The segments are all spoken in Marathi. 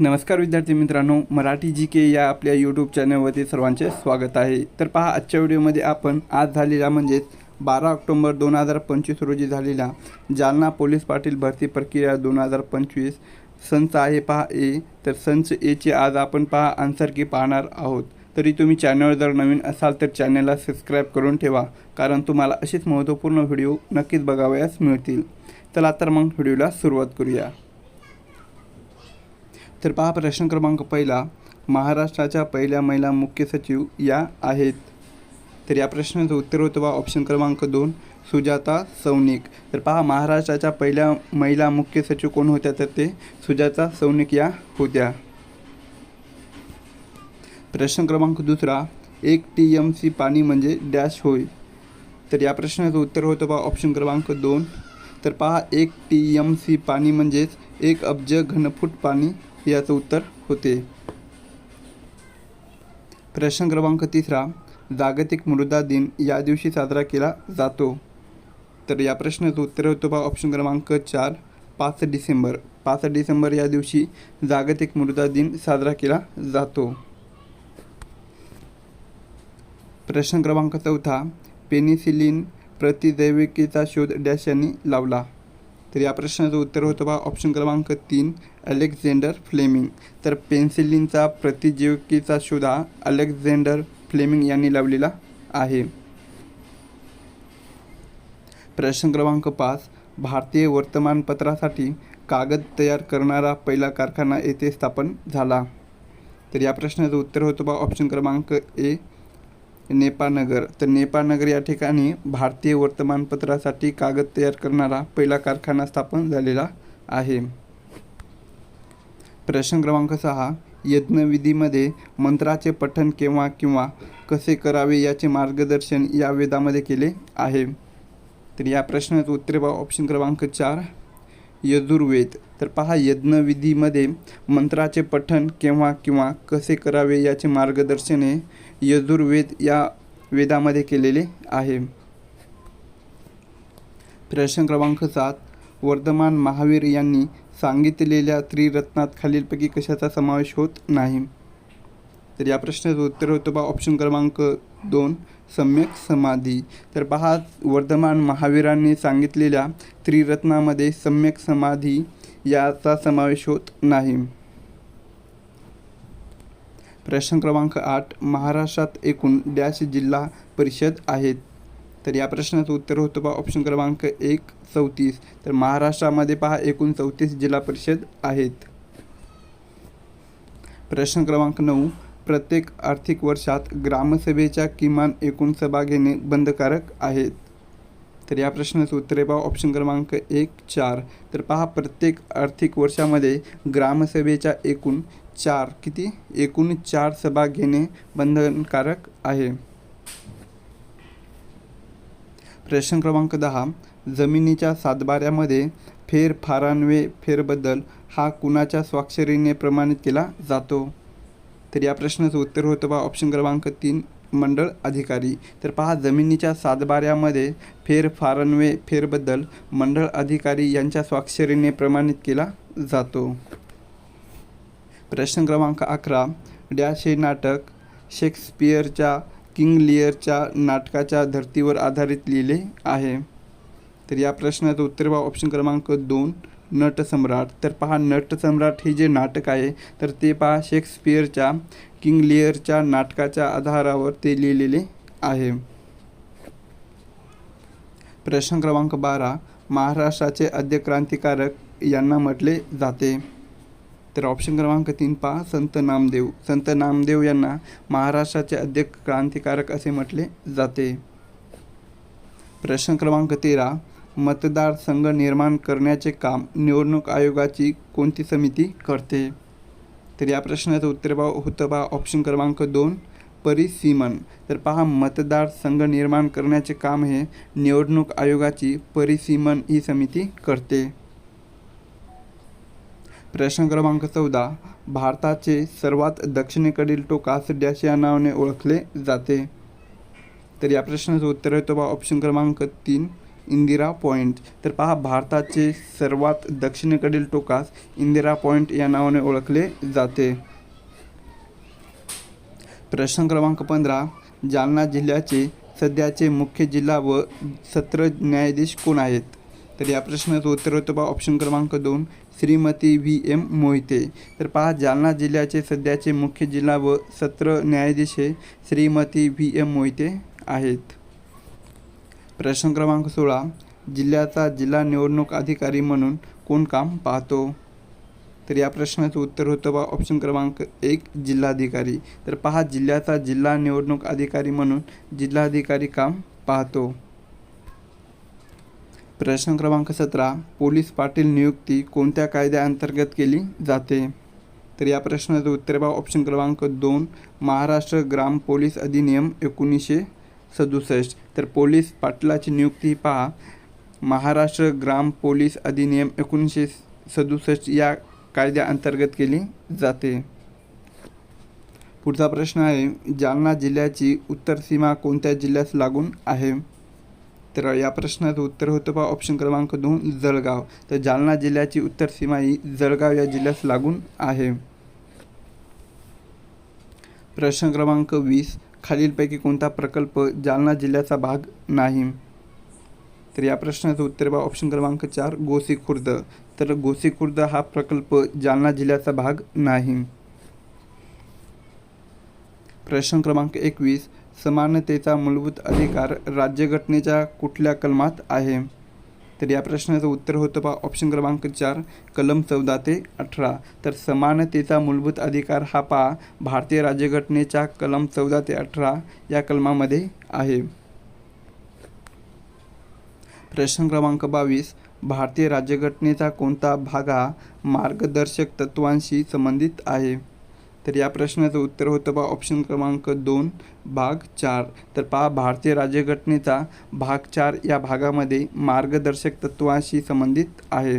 नमस्कार विद्यार्थी मित्रांनो मराठी जी के या आपल्या यूट्यूब चॅनलवरती सर्वांचे स्वागत आहे. तर पहा आजच्या व्हिडिओमध्ये आपण आज झालेल्या म्हणजेच बारा ऑक्टोंबर दोन हजार पंचवीस रोजी झालेल्या जालना पोलीस पाटील भरती प्रक्रिया दोन हजार पंचवीस संच आहे पहा ए. तर संच एचे आज आपण पहा आन्सर की पाहणार आहोत. तरी तुम्ही चॅनलवर जर नवीन असाल तर चॅनलला सबस्क्राईब करून ठेवा कारण तुम्हाला असेच महत्त्वपूर्ण व्हिडिओ नक्कीच बघावयास मिळतील. चला तर मग व्हिडिओला सुरुवात करूया. तर पहा प्रश्न क्रमांक पहिला. महाराष्ट्राच्या पहिल्या महिला मुख्य सचिव या आहेत. तर या प्रश्नाचं उत्तर होतं बा ऑप्शन क्रमांक दोन सुजाता सौनिक तर पहा महाराष्ट्राच्या पहिल्या महिला मुख्य सचिव कोण होत्या? तर ते सुजाता सौनिक या होत्या. प्रश्न क्रमांक दुसरा एक टी एम सी पाणी म्हणजे डॅश होय. तर या प्रश्नाचं उत्तर होतं बा ऑप्शन क्रमांक दोन. तर पहा एक टी एम सी पाणी म्हणजेच एक अब्ज घनफूट पाणी याचं उत्तर होते. प्रश्न क्रमांक तिसरा. जागतिक मृदा दिन या दिवशी साजरा केला जातो. तर या प्रश्नाचं उत्तर होतं बा ऑप्शन क्रमांक चार पाच डिसेंबर. पाच डिसेंबर या दिवशी जागतिक मृदा दिन साजरा केला जातो. प्रश्न क्रमांक चौथा. पेनिसिलिन प्रतिदैविकेचा शोध डॅश यांनी लावला. तर या प्रश्नाचं उत्तर होतं बा ऑप्शन क्रमांक तीन अलेक्झांडर फ्लेमिंग तर पेन्सिलिनचा प्रतिजीविकेचा शोध हा अलेक्झांडर फ्लेमिंग यांनी लावलेला आहे. प्रश्न क्रमांक पाच भारतीय वर्तमानपत्रासाठी कागद तयार करणारा पहिला कारखाना येथे स्थापन झाला. तर या प्रश्नाचं उत्तर होतं बा ऑप्शन क्रमांक ए नेपाळनगर. तर नेपाळनगर या ठिकाणी भारतीय वर्तमानपत्रासाठी कागद तयार करणारा पहिला कारखाना स्थापन झालेला आहे. प्रश्न क्रमांक सहा. यज्ञविधीमध्ये मंत्राचे पठण केव्हा किंवा कसे करावे याचे मार्गदर्शन या वेदामध्ये केले आहे. तर या प्रश्नाचं उत्तर बा ऑप्शन क्रमांक चार. यजुर्वेद. तर पहा यज्ञविधीमध्ये मंत्राचे पठण केव्हा किंवा कसे करावे याचे मार्गदर्शन हे यजुर्वेद या वेदामध्ये केलेले आहे. प्रश्न क्रमांक सात. वर्धमान महावीर यांनी सांगितलेल्या त्रिरत्नात खालीलपैकी कशाचा समावेश होत नाही? तर या प्रश्नाचं उत्तर होतं बा ऑप्शन क्रमांक दोन सम्यक समाधी. तर पहा वर्धमान महावीरांनी सांगितलेल्या त्रिरत्नामध्ये सम्यक समाधी याचा समावेश होत नाही. प्रश्न क्रमांक आठ महाराष्ट्रात एकूण डॅश जिल्हा परिषद आहेत. तर या प्रश्नाचं उत्तर होतं पहा ऑप्शन क्रमांक एक चौतीस. तर महाराष्ट्रामध्ये पहा एकूण चौतीस जिल्हा परिषद आहेत. प्रश्न क्रमांक नऊ प्रत्येक आर्थिक वर्षात ग्रामसभेच्या किमान एकूण सभा घेणे बंधकारक आहेत तर या प्रश्नाचं उत्तर आहे पहा ऑप्शन क्रमांक एक चार. तर पहा प्रत्येक आर्थिक वर्षामध्ये ग्रामसभेच्या एकूण चार किती? एकूण चार सभा घेणे बंधनकारक आहे. प्रश्न क्रमांक दहा. जमिनीच्या सातबाऱ्यामध्ये फेरफारान्वे फेरबदल हा कुणाच्या स्वाक्षरीने प्रमाणित केला जातो? तर या प्रश्नाचं उत्तर होतं बा ऑप्शन क्रमांक तीन मंडळ अधिकारी. तर पहा जमिनीच्या सातबाऱ्यामध्ये फेर फारनवे फेरबद्दल मंडळ अधिकारी यांच्या स्वाक्षरीने प्रमाणित केला जातो. प्रश्न क्रमांक अकरा डॅश हे नाटक शेक्सपियरच्या किंग लिअरच्या नाटकाच्या धर्तीवर आधारित लिहिले आहे. तर या प्रश्नाचं उत्तर बा ऑप्शन क्रमांक दोन नटसम्राट तर पहा नटसम्राट हे जे नाटक आहे तर ते पहा शेक्सपियरच्या किंग लिअरच्या नाटकाच्या आधारावर ते लिहिलेले आहे. प्रश्न क्रमांक बारा महाराष्ट्राचे आद्य क्रांतिकारक यांना म्हटले जाते. तर ऑप्शन क्रमांक तीन पहा संत नामदेव. संत नामदेव यांना महाराष्ट्राचे आद्य क्रांतिकारक असे म्हटले जाते. प्रश्न क्रमांक तेरा मतदार संघ निर्माण करण्याचे काम निवडणूक आयोगाची कोणती समिती करते? तर या प्रश्नाचं उत्तर बा होतं बा ऑप्शन क्रमांक दोन परिसीमन. तर पहा मतदार संघ निर्माण करण्याचे काम हे निवडणूक आयोगाची परिसीमन ही समिती करते. प्रश्न क्रमांक चौदा भारताचे सर्वात दक्षिणेकडील टोकास डॅश या नावाने ओळखले जाते. तर या प्रश्नाचं उत्तर येतं बा ऑप्शन क्रमांक तीन इंदिरा पॉईंट तर पहा भारताचे सर्वात दक्षिणेकडील टोकास इंदिरा पॉईंट या नावाने ओळखले जाते. प्रश्न क्रमांक पंधरा जालना जिल्ह्याचे सध्याचे मुख्य जिल्हा व सत्र न्यायाधीश कोण आहेत? तर या प्रश्नाचं उत्तर होतं पहा ऑप्शन क्रमांक दोन श्रीमती व्ही. एम. मोहिते. तर पहा जालना जिल्ह्याचे सध्याचे मुख्य जिल्हा व सत्र न्यायाधीश हे श्रीमती व्ही. एम. मोहिते आहेत. प्रश्न क्रमांक सोळा. जिल्ह्याचा जिल्हा निवडणूक अधिकारी म्हणून कोण काम पाहतो? तर या प्रश्नाचं उत्तर होतं बा ऑप्शन क्रमांक एक जिल्हाधिकारी. तर पहा जिल्ह्याचा जिल्हा निवडणूक अधिकारी म्हणून जिल्हाधिकारी काम पाहतो. प्रश्न क्रमांक सतरा. पोलीस पाटील नियुक्ती कोणत्या कायद्याअंतर्गत केली जाते? तर या प्रश्नाचं उत्तर बा ऑप्शन क्रमांक दोन. महाराष्ट्र ग्राम पोलीस अधिनियम एकोणीसशे सदुसष्ट. तर पोलीस पाटलाची नियुक्ती पहा. महाराष्ट्र ग्राम पोलीस अधिनियम एकोणीसशे सदुसष्ट या कायद्याअंतर्गत केली जाते. पुढचा प्रश्न आहे जालना जिल्ह्याची उत्तर सीमा कोणत्या जिल्ह्यास लागून आहे? तर या प्रश्नाचं उत्तर होतं पहा ऑप्शन क्रमांक दोन जळगाव. तर जालना जिल्ह्याची उत्तर सीमा ही जळगाव या जिल्ह्यास लागून आहे. प्रश्न क्रमांक वीस खालीलपैकी कोणता प्रकल्प जालना जिल्ह्याचा भाग नाही? तर या प्रश्नाचं उत्तर बा ऑप्शन क्रमांक चार गोसी खुर्द. तर गोसी खुर्द हा प्रकल्प जालना जिल्ह्याचा भाग नाही. प्रश्न क्रमांक एकवीस समानतेचा मूलभूत अधिकार राज्यघटनेच्या कुठल्या कलमात आहे? तर या प्रश्नाचं उत्तर होतं पहा ऑप्शन क्रमांक चार कलम चौदा ते अठरा. तर समानतेचा मूलभूत अधिकार हा पहा भारतीय राज्यघटनेच्या कलम चौदा ते अठरा या कलमामध्ये आहे. प्रश्न क्रमांक बावीस भारतीय राज्यघटनेचा कोणता भाग हा मार्गदर्शक तत्वांशी संबंधित आहे? तर या प्रश्नाचं उत्तर होतं बा ऑप्शन क्रमांक दोन भाग चार. तर पहा भारतीय राज्यघटनेचा भाग चार या भागामध्ये मार्गदर्शक तत्वाशी संबंधित आहे.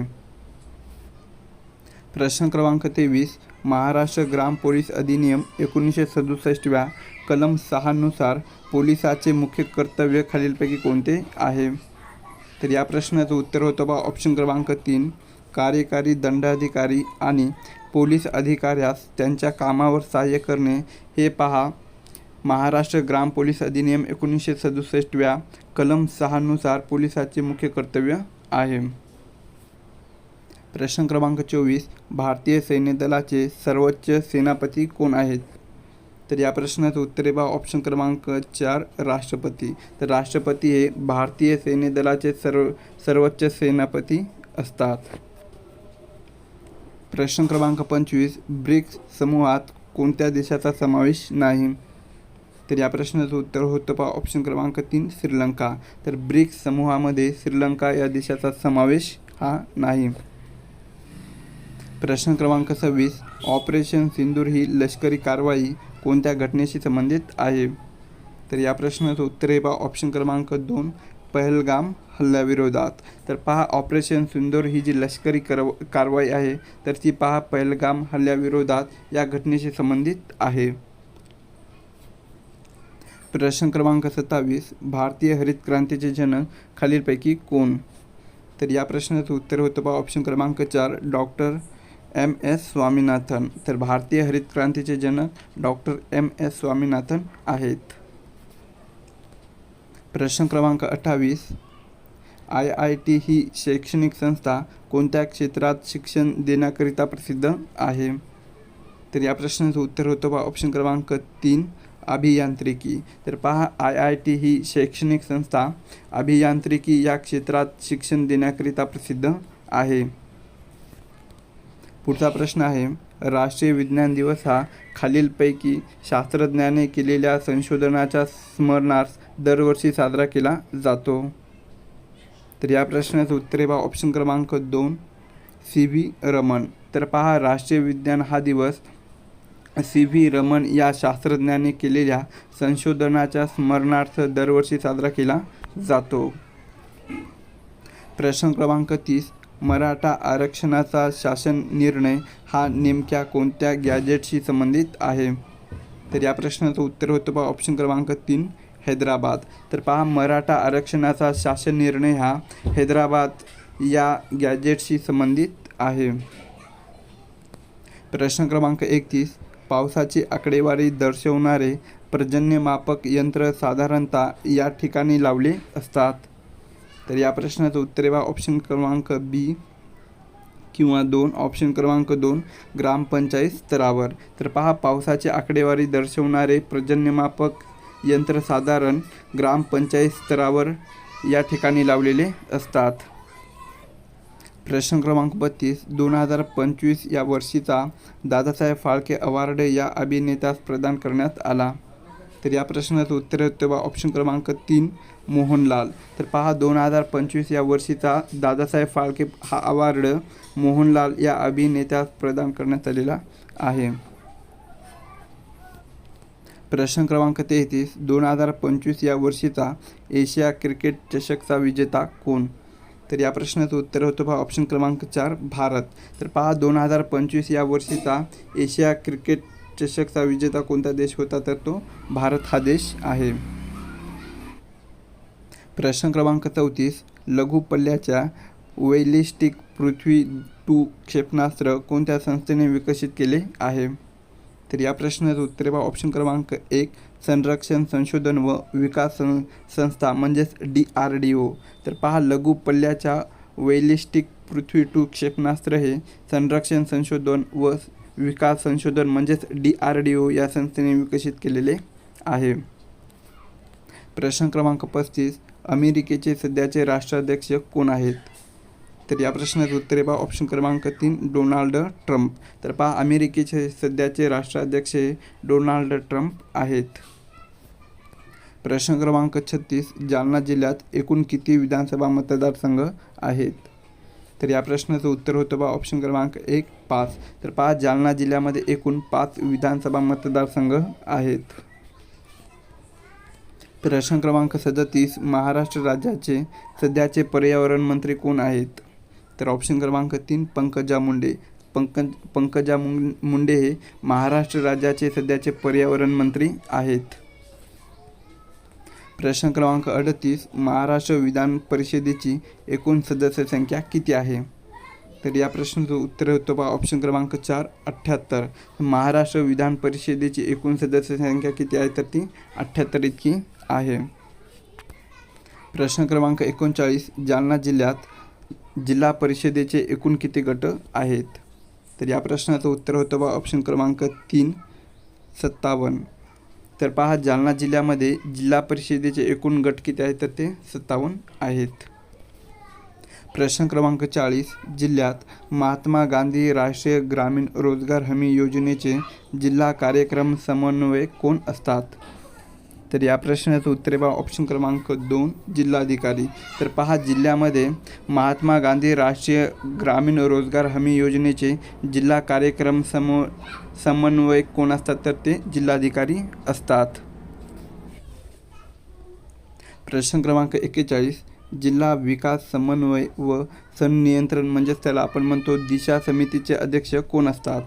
प्रश्न क्रमांक तेवीस महाराष्ट्र ग्राम पोलीस अधिनियम एकोणीसशे सदुसष्टव्या कलम सहानुसार पोलिसाचे मुख्य कर्तव्य खालीलपैकी कोणते आहे? तर या प्रश्नाचं उत्तर होतं बा ऑप्शन क्रमांक तीन कार्यकारी दंडाधिकारी आणि पोलीस अधिकाऱ्यास त्यांच्या कामावर सहाय्य करणे हे पहा. महाराष्ट्र ग्राम पोलीस अधिनियम एकोणीसशे सदुसष्टव्या कलम सहानुसार पोलिसाचे मुख्य कर्तव्य आहे. प्रश्न क्रमांक चोवीस. भारतीय सैन्य दलाचे सर्वोच्च सेनापती कोण आहेत? तर या प्रश्नाचं उत्तर आहे बा ऑप्शन क्रमांक चार राष्ट्रपती. तर राष्ट्रपती हे भारतीय सैन्य दलाचे सर्व सर्वोच्च सेनापती असतात. प्रश्न क्रमांक पंचवीस ब्रिक्स समूहात कोणत्या देशाचा समावेश नाही? तर या प्रश्नाचं उत्तर होतं पहा ऑप्शन क्रमांक तीन श्रीलंका. तर ब्रिक्स समूहामध्ये श्रीलंका या देशाचा समावेश हा नाही. प्रश्न क्रमांक सव्वीस ऑपरेशन सिंदूर ही लष्करी कारवाई कोणत्या घटनेशी संबंधित आहे? तर या प्रश्नाचं उत्तर आहे पहा ऑप्शन क्रमांक दोन पहलगाम हल्ल्याविरोधात. तर पहा ऑपरेशन सुंदर ही जी लष्करी करव कारवाई आहे तर ती पहा पहलगाम हल्ल्याविरोधात या घटनेशी संबंधित आहे. प्रश्न क्रमांक सत्तावीस भारतीय हरित क्रांतीचे जनक खालीलपैकी कोण? तर या प्रश्नाचं उत्तर होतं पहा ऑप्शन क्रमांक चार डॉक्टर एम एस स्वामीनाथन. तर भारतीय हरित क्रांतीचे जनक डॉक्टर एम एस स्वामीनाथन आहेत. प्रश्न क्रमांक अठ्ठावीस. आय आय टी ही शैक्षणिक संस्था कोणत्या क्षेत्रात शिक्षण देण्याकरिता प्रसिद्ध आहे? तर या प्रश्नाचं उत्तर होतं बा ऑप्शन क्रमांक तीन अभियांत्रिकी. तर पहा आय आय टी ही शैक्षणिक संस्था अभियांत्रिकी या क्षेत्रात शिक्षण देण्याकरिता प्रसिद्ध आहे. पुढचा प्रश्न आहे राष्ट्रीय विज्ञान दिवस हा खालीलपैकी शास्त्रज्ञाने केलेल्या संशोधनाच्या स्मरणार्थ दरवर्षी साजरा केला जातो. तर या प्रश्नाचं उत्तर आहे ऑप्शन क्रमांक दोन सी व्ही रमन तर पहा राष्ट्रीय विज्ञान हा दिवस सी व्ही रमन या शास्त्रज्ञाने केलेल्या संशोधनाच्या स्मरणार्थ दरवर्षी साजरा केला जातो. प्रश्न क्रमांक तीस मराठा आरक्षणाचा शासन निर्णय हा नेमक्या कोणत्या गॅजेटशी संबंधित आहे? तर या प्रश्नाचं उत्तर होतं पहा ऑप्शन क्रमांक तीन हैदराबाद. तर पहा मराठा आरक्षणाचा शासन निर्णय हा हैदराबाद या गॅजेटशी संबंधित आहे. प्रश्न क्रमांक एकतीस पावसाची आकडेवारी दर्शवणारे पर्जन्यमापक यंत्र साधारणतः या ठिकाणी लावले असतात. तर या प्रश्नाचं उत्तर आहे ऑप्शन क्रमांक बी किंवा दोन ऑप्शन क्रमांक दोन ग्रामपंचायत स्तरावर. तर पहा पावसाची आकडेवारी दर्शवणारे पर्जन्यमापक यंत्र साधारण ग्रामपंचायत स्तरावर या ठिकाणी लावलेले असतात. प्रश्न क्रमांक बत्तीस दोन हजार पंचवीस या वर्षीचा दादासाहेब फाळके अवॉर्ड या अभिनेत्यास प्रदान करण्यात आला. तर या प्रश्नाचं उत्तर तेव्हा ऑप्शन क्रमांक तीन मोहनलाल. तर पहा दोन हजार पंचवीस या वर्षीचा दादासाहेब फाळके हा अवॉर्ड मोहनलाल या अभिनेत्यास प्रदान करण्यात आलेला आहे. प्रश्न क्रमांक तेहतीस दोन हजार पंचवीस या वर्षीचा एशिया क्रिकेट चषकचा विजेता कोण? तर या प्रश्नाचं उत्तर होतं पहा ऑप्शन क्रमांक चार भारत. तर पहा दोन हजार पंचवीस या वर्षीचा एशिया क्रिकेट चषकचा विजेता कोणता देश होता तर तो भारत हा देश आहे. प्रश्न क्रमांक चौतीस लघु पल्ल्याच्या वैलिस्टिक पृथ्वी टू क्षेपणास्त्र कोणत्या संस्थेने विकसित केले आहे? तर या प्रश्नाचं उत्तर बा ऑप्शन क्रमांक एक संरक्षण संशोधन व विकास सं संस्था म्हणजेच डी आर डी ओ. तर पहा लघु पल्ल्याच्या वैलिस्टिक पृथ्वी टू क्षेपणास्त्र हे संरक्षण संशोधन व विकास संशोधन म्हणजेच डी आर डी ओ या संस्थेने विकसित केलेले आहे. प्रश्न क्रमांक पस्तीस अमेरिकेचे सध्याचे राष्ट्राध्यक्ष कोण आहेत? तर या प्रश्नाचं उत्तर आहे पहा. ऑप्शन क्रमांक तीन डोनाल्ड ट्रम्प. तर पहा अमेरिकेचे सध्याचे राष्ट्राध्यक्ष हे डोनाल्ड ट्रम्प आहेत. प्रश्न क्रमांक छत्तीस जालना जिल्ह्यात एकूण किती विधानसभा मतदारसंघ आहेत? तर या प्रश्नाचं उत्तर होतं बा ऑप्शन क्रमांक एक पाच. तर पाच जालना जिल्ह्यामध्ये एकूण पाच विधानसभा मतदारसंघ आहेत. प्रश्न क्रमांक सदतीस महाराष्ट्र राज्याचे सध्याचे पर्यावरण मंत्री कोण आहेत? तर ऑप्शन क्रमांक तीन पंकजा मुंडे. पंकज पंकजा मुं मुंडे हे महाराष्ट्र राज्याचे सध्याचे पर्यावरण मंत्री आहेत. प्रश्न क्रमांक अडतीस महाराष्ट्र विधान परिषदेची एकूण सदस्य संख्या किती आहे? तर या प्रश्नाचं उत्तर होतं बा ऑप्शन क्रमांक चार अठ्ठ्याहत्तर. महाराष्ट्र विधान परिषदेची एकूण सदस्य संख्या किती आहे? तर ती अठ्ठ्याहत्तर इतकी आहे. प्रश्न क्रमांक एकोणचाळीस जालना जिल्ह्यात जिल्हा परिषदेचे एकूण किती गट आहेत? तर या प्रश्नाचं उत्तर होतं बा ऑप्शन क्रमांक तीन सत्तावन्न. तर पहा जालना जिल्ह्यामध्ये जिल्हा परिषदेचे एकूण गट किती आहेत तर ते सत्तावन्न आहेत. प्रश्न क्रमांक चाळीस जिल्ह्यात महात्मा गांधी राष्ट्रीय ग्रामीण रोजगार हमी योजनेचे जिल्हा कार्यक्रम समन्वयक कोण असतात? तर या प्रश्नाचं उत्तर बा ऑप्शन क्रमांक दोन जिल्हाधिकारी. तर पहा जिल्ह्यामध्ये महात्मा गांधी राष्ट्रीय ग्रामीण रोजगार हमी योजनेचे जिल्हा कार्यक्रम समो समन्वयक कोण असतात? तर ते जिल्हाधिकारी असतात. प्रश्न क्रमांक एक्केचाळीस जिल्हा विकास समन्वय व संनियंत्रण म्हणजेच त्याला आपण म्हणतो दिशा समितीचे अध्यक्ष कोण असतात?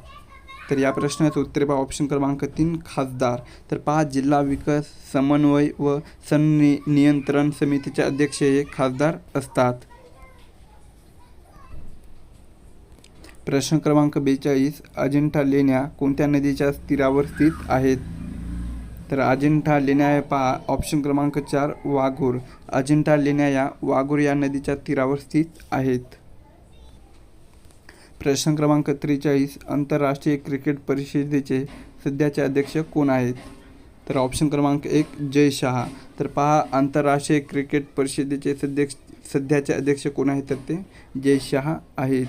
तर या प्रश्नाचं उत्तर पहा. ऑप्शन क्रमांक तीन खासदार. तर पहा जिल्हा विकास समन्वय व संनि नियंत्रण समितीचे अध्यक्ष हे खासदार असतात. प्रश्न क्रमांक बेचाळीस अजिंठा लेण्या कोणत्या नदीच्या तीरावर स्थित आहेत? तर अजिंठा लेण्या हे पहा ऑप्शन क्रमांक चार वाघूर. अजिंठा लेण्या या वाघूर या नदीच्या तीरावर स्थित आहेत. प्रश्न क्रमांक त्रेचाळीस आंतरराष्ट्रीय क्रिकेट परिषदेचे सध्याचे अध्यक्ष कोण आहेत? तर ऑप्शन क्रमांक एक जय शहा. तर पहा आंतरराष्ट्रीय क्रिकेट परिषदेचे सध्य सध्याचे अध्यक्ष कोण आहेत? तर ते जय शहा आहेत.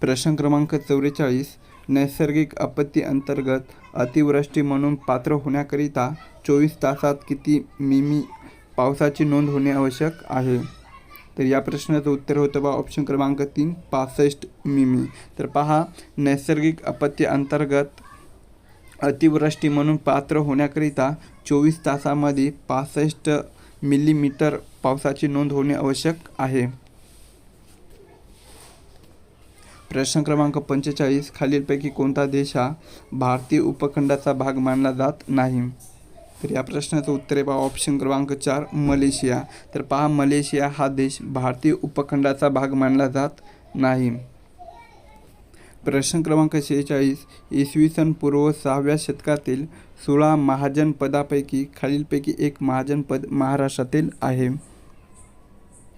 प्रश्न क्रमांक चौवेचाळीस नैसर्गिक आपत्ती अंतर्गत अतिवृष्टी म्हणून पात्र होण्याकरिता चोवीस तासात किती मिमी पावसाची नोंद होणे आवश्यक आहे? तर या प्रश्नाचं उत्तर होतं बा ऑप्शन क्रमांक तीन पासष्ट मिमी. तर पहा नैसर्गिक आपत्ती अंतर्गत अतिवृष्टी म्हणून पात्र होण्याकरिता चोवीस तासामध्ये पासष्ट मिलीमीटर पावसाची नोंद होणे आवश्यक आहे. प्रश्न क्रमांक पंचेचाळीस खालीलपैकी कोणता देश हा भारतीय उपखंडाचा भाग मानला जात नाही? तर या प्रश्नाचं उत्तर आहे पहा ऑप्शन क्रमांक चार मलेशिया. तर पहा मलेशिया हा देश भारतीय उपखंडाचा भाग मानला जात नाही. प्रश्न क्रमांक शेहेचाळीस इसवी सन पूर्व सहाव्या शतकातील सोळा महाजनपदापैकी खालीलपैकी एक महाजनपद महाराष्ट्रातील आहे.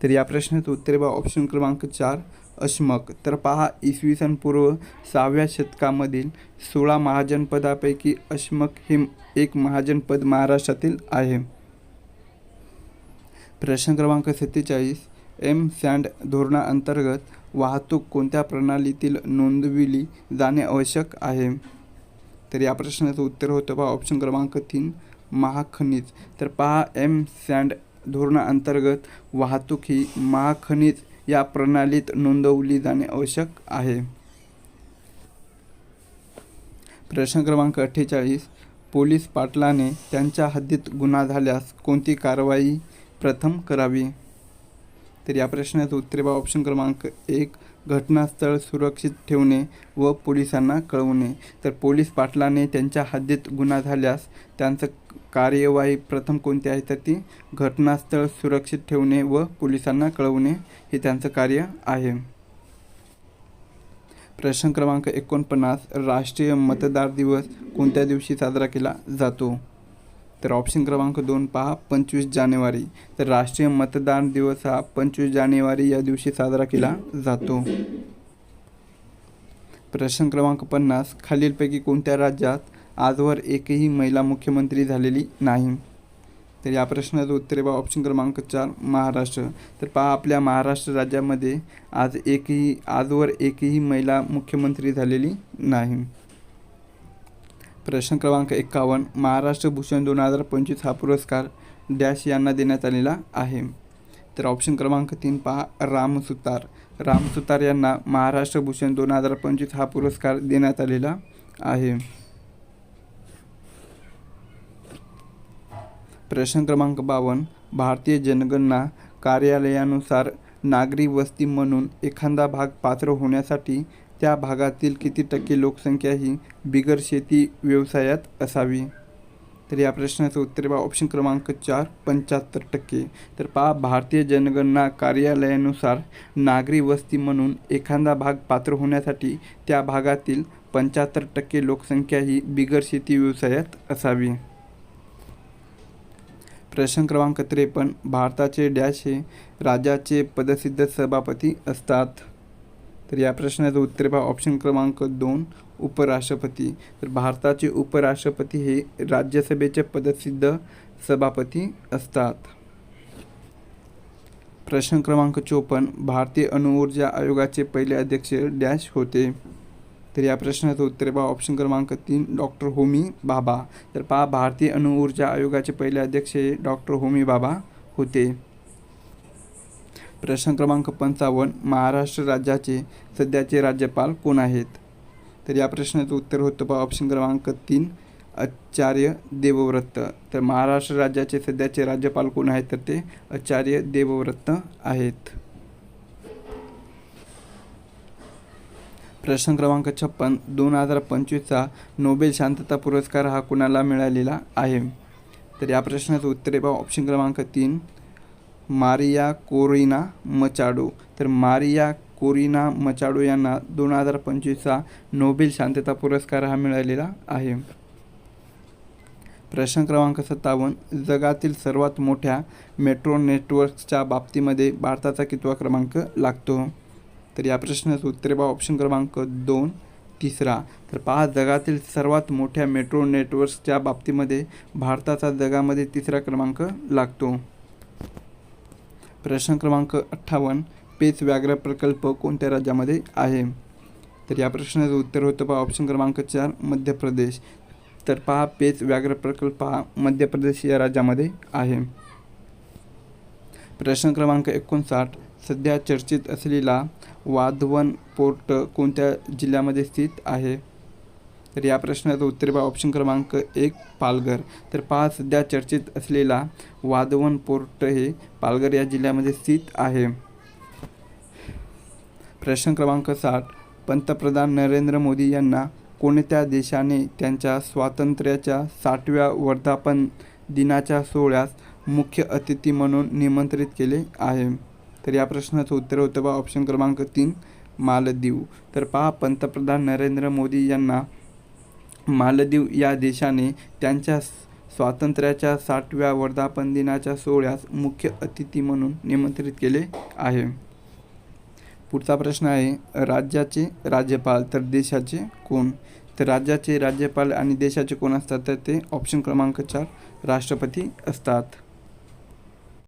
तर या प्रश्नाचं उत्तर आहे ऑप्शन क्रमांक चार अश्मक. तर पहा इसवी सन पूर्व सहाव्या शतकामधील सोळा महाजनपदापैकी अश्मक हे एक महाजनपद महाराष्ट्रातील आहे. प्रश्न क्रमांक सत्तेचाळीस. एम सँड धोरणाअंतर्गत वाहतूक कोणत्या प्रणालीतील नोंदविली जाणे आवश्यक आहे? तर या प्रश्नाचं उत्तर होतं पहा ऑप्शन क्रमांक तीन महाखनिज. तर पहा एम सँड धोरणाअंतर्गत वाहतूक ही महाखनिज या प्रणालीत नोंदवली जाणे आवश्यक आहे. प्रश्न क्रमांक अठ्ठेचाळीस. पोलीस पाटलाने त्यांच्या हद्दीत गुन्हा झाल्यास कोणती कारवाई प्रथम करावी? तर या प्रश्नाचं उत्तर बा ऑप्शन क्रमांक एक घटनास्थळ सुरक्षित ठेवणे व पोलिसांना कळवणे. तर पोलीस पाटलाने त्यांच्या हद्दीत गुन्हा झाल्यास त्यांचं कार्यवाही प्रथम कोणती आहे? तर ती घटनास्थळ सुरक्षित ठेवणे व पोलिसांना कळवणे हे त्यांचं कार्य आहे. प्रश्न क्रमांक एकोणपन्नास राष्ट्रीय मतदार दिवस कोणत्या दिवशी साजरा केला जातो? तर ऑप्शन क्रमांक दोन पहा पंचवीस जानेवारी. तर राष्ट्रीय मतदान दिवस हा पंचवीस जानेवारी या दिवशी साजरा केला जातो. प्रश्न क्रमांक पन्नास खालीलपैकी कोणत्या राज्यात आजवर एकही महिला मुख्यमंत्री झालेली नाही? तर या प्रश्नाचं उत्तर आहे बा ऑप्शन क्रमांक चार महाराष्ट्र. तर पहा आपल्या महाराष्ट्र राज्यामध्ये आज एकही आजवर एकही महिला मुख्यमंत्री झालेली नाही. प्रश्न क्रमांक एक्कावन्न महाराष्ट्र भूषण दोन हजार पंचवीस हा पुरस्कार डॅश यांना देण्यात आलेला आहे. तर ऑप्शन क्रमांक तीन पहा राम सुतार. राम सुतार यांना महाराष्ट्र भूषण दोन हजार पंचवीस हा पुरस्कार देण्यात आलेला आहे. प्रश्न क्रमांक बावन्न भारतीय जनगणना कार्यालयानुसार नागरी वस्ती म्हणून एखादा भाग पात्र होण्यासाठी त्या भागातील किती टक्के लोकसंख्या ही बिगर शेती व्यवसायात असावी? तर या प्रश्नाचं उत्तर बा ऑप्शन क्रमांक चार पंच्याहत्तर टक्के. तर पहा भारतीय जनगणना कार्यालयानुसार नागरी वस्ती म्हणून एखादा भाग पात्र होण्यासाठी त्या भागातील पंच्याहत्तर टक्के लोकसंख्या ही बिगर शेती व्यवसायात असावी. प्रश्न क्रमांक त्रेपन्न भारताचे डॅश हे राज्याचे पदसिद्ध सभापती असतात. तर या प्रश्नाचं उत्तर पहा. ऑप्शन क्रमांक दोन उपराष्ट्रपती. तर भारताचे उपराष्ट्रपती हे राज्यसभेचे पदसिद्ध सभापती असतात. प्रश्न क्रमांक चोपन्न भारतीय अणुऊर्जा आयोगाचे पहिले अध्यक्ष डॅश होते. तर या प्रश्नाचं उत्तर पहा. ऑप्शन क्रमांक तीन डॉक्टर होमी बाबा. तर पहा भारतीय अणुऊर्जा आयोगाचे पहिले अध्यक्ष हे डॉक्टर होमी बाबा होते. प्रश्न क्रमांक पंचावन्न महाराष्ट्र राज्याचे सध्याचे राज्यपाल कोण आहेत? तर या प्रश्नाचं उत्तर होतं पहा ऑप्शन क्रमांक तीन आचार्य देवव्रत. तर महाराष्ट्र राज्याचे सध्याचे राज्यपाल कोण आहेत? तर ते आचार्य देवव्रत आहेत. प्रश्न क्रमांक छप्पन दोन हजार पंचवीसचा नोबेल शांतता पुरस्कार हा कुणाला मिळालेला आहे? तर या प्रश्नाचं उत्तर आहे पहा ऑप्शन क्रमांक तीन मारिया कोरिना मचाडो. तर मारिया कोरिना मचाडो यांना दोन हजार पंचवीसचा नोबेल शांतता पुरस्कार हा मिळालेला आहे. प्रश्न क्रमांक सत्तावन्न जगातील सर्वात मोठ्या मेट्रो नेटवर्क्सच्या बाबतीमध्ये भारताचा कितवा क्रमांक लागतो? तर या प्रश्नाचं उत्तर बा ऑप्शन क्रमांक दोन तिसरा. तर पहा जगातील सर्वात मोठ्या मेट्रो नेटवर्क्सच्या बाबतीमध्ये भारताचा जगामध्ये तिसरा क्रमांक लागतो. प्रश्न क्रमांक अठ्ठावन्न पेच व्याघ्र प्रकल्प कोणत्या राज्यामध्ये आहे? तर या प्रश्नाचं उत्तर होतं पहा ऑप्शन क्रमांक चार मध्य प्रदेश. तर पहा पेच व्याघ्र प्रकल्प हा मध्य प्रदेश या राज्यामध्ये आहे. प्रश्न क्रमांक एकोणसाठ सध्या चर्चेत असलेला वाधवन पोर्ट कोणत्या जिल्ह्यामध्ये स्थित आहे? तर या प्रश्नाचं उत्तर बा ऑप्शन क्रमांक एक पालघर. तर पहा सध्या चर्चेत असलेला वाधवन पोर्ट हे पालघर या जिल्ह्यामध्ये स्थित आहे. प्रश्न क्रमांक साठ. पंतप्रधान नरेंद्र मोदी यांना कोणत्या देशाने त्यांच्या स्वातंत्र्याच्या साठव्या वर्धापन दिनाच्या सोहळ्यास मुख्य अतिथी म्हणून निमंत्रित केले आहे? तर या प्रश्नाचं उत्तर होतं बा ऑप्शन क्रमांक तीन मालदीव. तर पहा पंतप्रधान नरेंद्र मोदी यांना मालदीव या देशाने त्यांच्या स्वातंत्र्याच्या साठव्या वर्धापन दिनाच्या सोहळ्यास मुख्य अतिथी म्हणून निमंत्रित केले आहे. पुढचा प्रश्न आहे राज्याचे राज्यपाल तर देशाचे कोण? तर राज्याचे राज्यपाल आणि देशाचे कोण असतात? तर ते ऑप्शन क्रमांक चार राष्ट्रपती असतात.